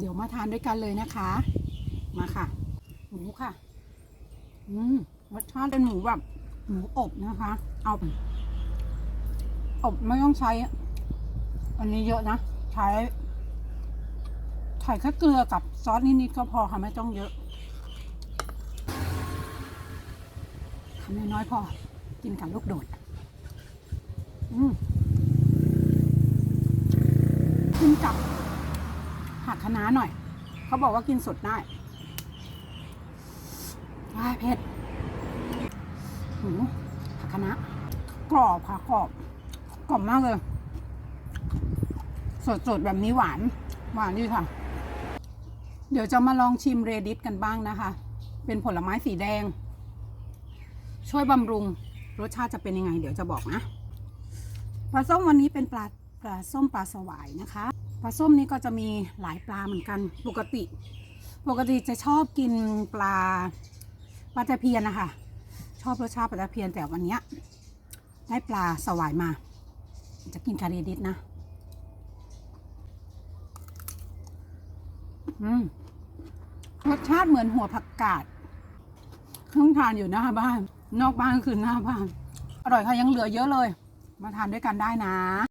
เดี๋ยวมาทานด้วยกันเลยนะคะ มาค่ะ หมูค่ะ อืมรสชาติเป็นหมูแบบหมูอบนะคะ เอาอบไม่ต้องใช้ อันนี้เยอะนะ ใช้ใส่แค่เกลือกับซอสนิดๆก็พอค่ะไม่ต้องเยอะทำน้อยๆพอ กินกับลูกโดด อืมกินกับ ผักคะน้าหน่อย เขาบอกว่ากินสดได้ว้าเผ็ดหูผักคะน้ากรอบค่ะกรอบ กรอบมากเลย สดๆ แบบนี้หวาน หวานดีค่ะ เดี๋ยวจะมาลองชิมเรดิสกันบ้างนะคะ เป็นผลไม้สีแดง ช่วยบำรุง รสชาติจะเป็นยังไง เดี๋ยวจะบอกนะ ปลาส้มวันนี้เป็นปลาปลาส้มปลาสวายนะคะ ปลาส้มนี้ก็จะมีหลายปลาเหมือนกัน ปกติ ปกติจะชอบกินปลาปลาตะเพียนนะคะชอบรสชาติปลาตะเพียนแต่วันนี้ได้ปลาสวายมา จะกินคาเรดิสนะ อืมรสชาติเหมือนหัวผักกาดเพิ่งทานอยู่หน้าบ้าน นอกบ้านก็คือหน้าบ้าน อร่อยค่ะยังเหลือเยอะเลย มาทานด้วยกันได้นะ